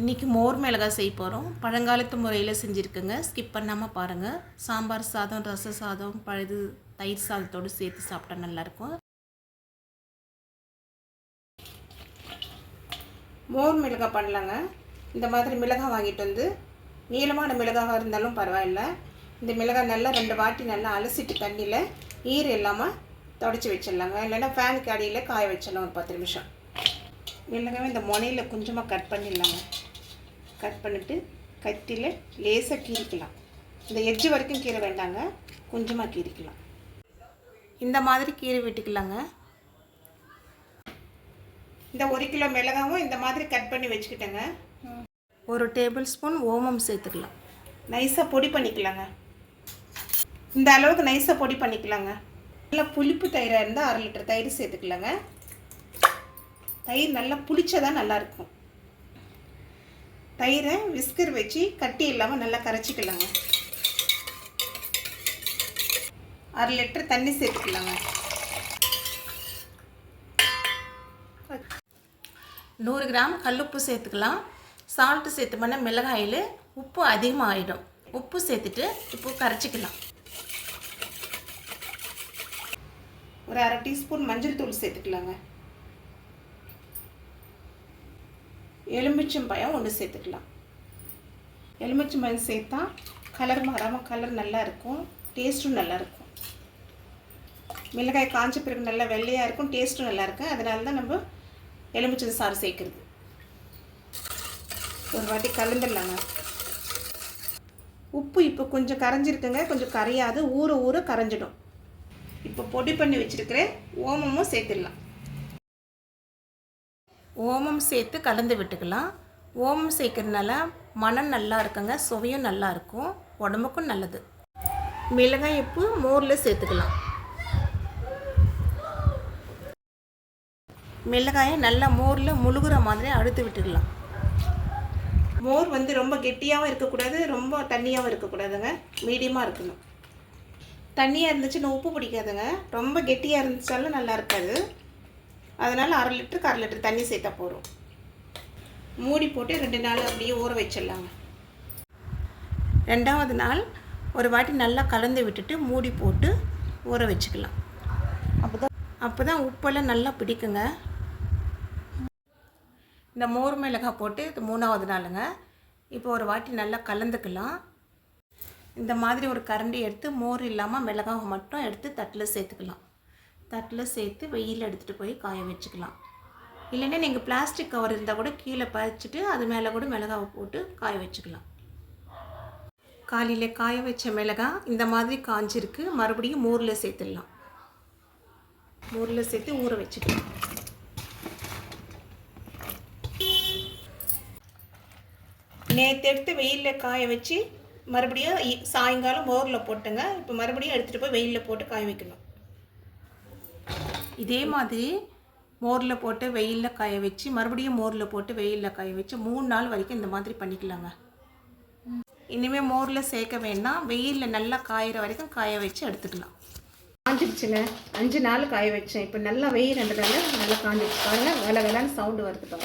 இன்றைக்கி மோர் மிளகாய் செய்ய போகிறோம் பழங்காலத்து முறையில் செஞ்சுருக்குங்க. ஸ்கிப் பண்ணாமல் பாருங்கள் சாம்பார் சாதம் ரச சாதம் பழுது தயிர் சாதத்தோடு சேர்த்து சாப்பிட்டா நல்லாயிருக்கும். மோர் மிளகாய் பண்ணலாங்க. இந்த மாதிரி மிளகாய் வாங்கிட்டு வந்து நீளமான மிளகாவாக இருந்தாலும் பரவாயில்ல. இந்த மிளகாய் நல்லா ரெண்டு வாட்டி நல்லா அலசிட்டு தண்ணியில் ஈர் இல்லாமல் தொடச்சி வச்சிடலாங்க. இல்லைன்னா ஃபேனுக்கு அடியில் காய வச்சிடலாம் ஒரு பத்து நிமிஷம். மிளகாவை இந்த முனையில் கொஞ்சமாக கட் பண்ணிடலாங்க. கட் பண்ணிவிட்டு கத்தியில் லேசாக கீறிக்கலாம். இந்த எஜ்ஜு வரைக்கும் கீற வேண்டாங்க. கொஞ்சமாக கீறிக்கலாம். இந்த மாதிரி கீறி விட்டுக்கலாங்க. இந்த ஒரு கிலோ மிளகாவும் இந்த மாதிரி கட் பண்ணி வச்சுக்கிட்டேங்க. ஒரு டேபிள் ஸ்பூன் ஓமம் சேர்த்துக்கலாம். நைஸாக பொடி பண்ணிக்கலாங்க. இந்த அளவுக்கு நைஸாக பொடி பண்ணிக்கலாங்க. நல்லா புளிப்பு தயிராக இருந்தால் அரை லிட்டர் தயிர் சேர்த்துக்கலாங்க. தயிர் நல்லா புளிச்சதா நல்லாயிருக்கும் தயிரை விஸ்கர் வச்சு கட்டி இல்லாமல் நல்லா கரைச்சிக்கலாங்க. அரை லிட்டர் தண்ணி சேர்த்துக்கலாங்க. நூறு கிராம் கல்லுப்பு சேர்த்துக்கலாம். சால்ட்டு சேர்த்து மிளகாயில் உப்பு அதிகமாக ஆகிடும் உப்பு சேர்த்துட்டு இப்போ கரைச்சிக்கலாம். ஒரு அரை டீஸ்பூன் மஞ்சள் தூள் சேர்த்துக்கலாங்க. எலுமிச்சம்பழம் ஒன்று சேர்த்துக்கலாம். எலுமிச்சம்பழம் சேர்த்தா கலர் மாறாமல் கலர் நல்லா இருக்கும். டேஸ்ட்டும் நல்லா இருக்கும். மிளகாய் காஞ்ச பிறகு நல்லா வெள்ளையாக இருக்கும். டேஸ்ட்டும் நல்லாயிருக்கும் அதனால தான் நம்ம எலுமிச்சம் சாறு சேர்க்குறது. ஒரு வாட்டி கலந்துடலாங்க உப்பு இப்போ கொஞ்சம் கரைஞ்சிருக்குங்க. கொஞ்சம் கரையாது. ஊற ஊற கரைஞ்சிடும். இப்போ பொடி பண்ணி வச்சுருக்கிற ஓமமும் சேர்த்துடலாம். ஓமம் சேர்த்து கலந்து விட்டுக்கலாம். ஓமம் சேர்க்கறதுனால மனம் நல்லா இருக்குங்க சுவையும் நல்லா இருக்கும் உடம்புக்கும் நல்லது. மிளகாய் உப்பு மோரில் சேர்த்துக்கலாம். மிளகாயை நல்லா மோரில் முழுகிற மாதிரி அழுத்து விட்டுக்கலாம். மோர் வந்து ரொம்ப கெட்டியாகவும் இருக்கக்கூடாது ரொம்ப தண்ணியாகவும் இருக்கக்கூடாதுங்க மீடியமாக இருக்கணும். தண்ணியாக இருந்துச்சுன்னா உப்பு பிடிக்காதுங்க ரொம்ப கெட்டியாக இருந்துச்சாலும் நல்லா இருக்காது. அதனால் அரை லிட்டருக்கு அரை லிட்டர் தண்ணி சேர்த்தா போதும். மூடி போட்டு ரெண்டு நாள் அப்படியே ஊற வச்சிடலாங்க. ரெண்டாவது நாள் ஒரு வாட்டி நல்லா கலந்து விட்டுட்டு மூடி போட்டு ஊற வச்சுக்கலாம். அப்போ தான் அப்போ தான் உப்பெல்லாம் நல்லா பிடிக்குங்க. இந்த மோர் மிளகாய் போட்டு இது மூணாவது நாளுங்க. இப்போ ஒரு வாட்டி நல்லா கலந்துக்கலாம். இந்த மாதிரி ஒரு கரண்டி எடுத்து மோர் இல்லாமல் மிளகாவை மட்டும் எடுத்து தட்டில் சேர்த்துக்கலாம். தட்டில் சேர்த்து வெயில் எடுத்துகிட்டு போய் காய வச்சுக்கலாம். இல்லைன்னா நீங்கள் பிளாஸ்டிக் கவர் இருந்தால் கூட கீழே பறிச்சுட்டு அது மேலே கூட மிளகாவை போட்டு காய வச்சுக்கலாம். காலையில் காய வச்ச மிளகாய் இந்த மாதிரி காஞ்சிருக்கு. மறுபடியும் மோரில் சேர்த்துடலாம். மோரில் சேர்த்து ஊற வச்சுக்கலாம். நேற்று எடுத்து வெயிலில் காய வச்சு மறுபடியும் சாயங்காலம் மோரில் போட்டுங்க. இப்போ மறுபடியும் எடுத்துகிட்டு போய் வெயிலில் போட்டு காய வைக்கணும். இதே மாதிரி மோரில் போட்டு வெயிலில் காய வச்சு மறுபடியும் மோரில் போட்டு வெயிலில் காய வச்சு மூணு நாள் வரைக்கும் இந்த மாதிரி பண்ணிக்கலாங்க. இனிமேல் மோரில் சேர்க்க வேண்டாம். வெயிலில் நல்லா காயிற வரைக்கும் காய வச்சு எடுத்துக்கலாம். காஞ்சிடுச்சுங்க அஞ்சு நாள் காய வச்சேன். இப்போ நல்லா வெயில் ரெண்டுனால நல்லா காஞ்சிடுச்சு பாருங்க வேலை வேலைன்னு சவுண்டு வருது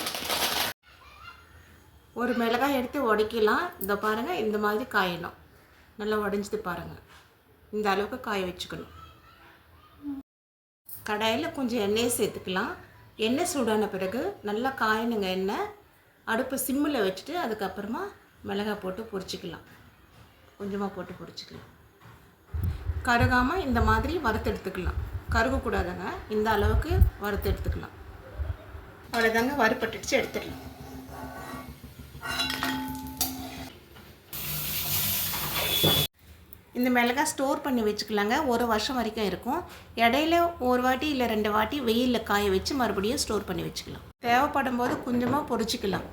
ஒரு மிளகாய் எடுத்து உடைக்கலாம். இதை பாருங்கள் இந்த மாதிரி காயணும். நல்லா உடஞ்சது பாருங்கள் இந்த அளவுக்கு காய வச்சுக்கணும். கடாயில் கொஞ்சம் எண்ணெயை சேர்த்துக்கலாம். எண்ணெய் சூடான பிறகு நல்லா காயணுங்க எண்ணெய். அடுப்பு சிம்மில் வச்சுட்டு அதுக்கப்புறமா மிளகாய் போட்டு பொரிச்சிக்கலாம். கொஞ்சமாக போட்டு பொரிச்சிக்கலாம். கருகாமல் இந்த மாதிரி வறுத்து எடுத்துக்கலாம். கருகக்கூடாதுங்க. இந்த அளவுக்கு வறுத்து எடுத்துக்கலாம். அவ்வளோதாங்க வறுப்பட்டுச்சு எடுத்துடலாம். இந்த மிளகாய் ஸ்டோர் பண்ணி வச்சுக்கலாங்க. ஒரு வருஷம் வரைக்கும் இருக்கும். இடையில ஒரு வாட்டி இல்லை ரெண்டு வாட்டி வெயிலில் காய வச்சு மறுபடியும் ஸ்டோர் பண்ணி வச்சுக்கலாம். தேவைப்படும் போது கொஞ்சமாக பொரிச்சிக்கலாம்.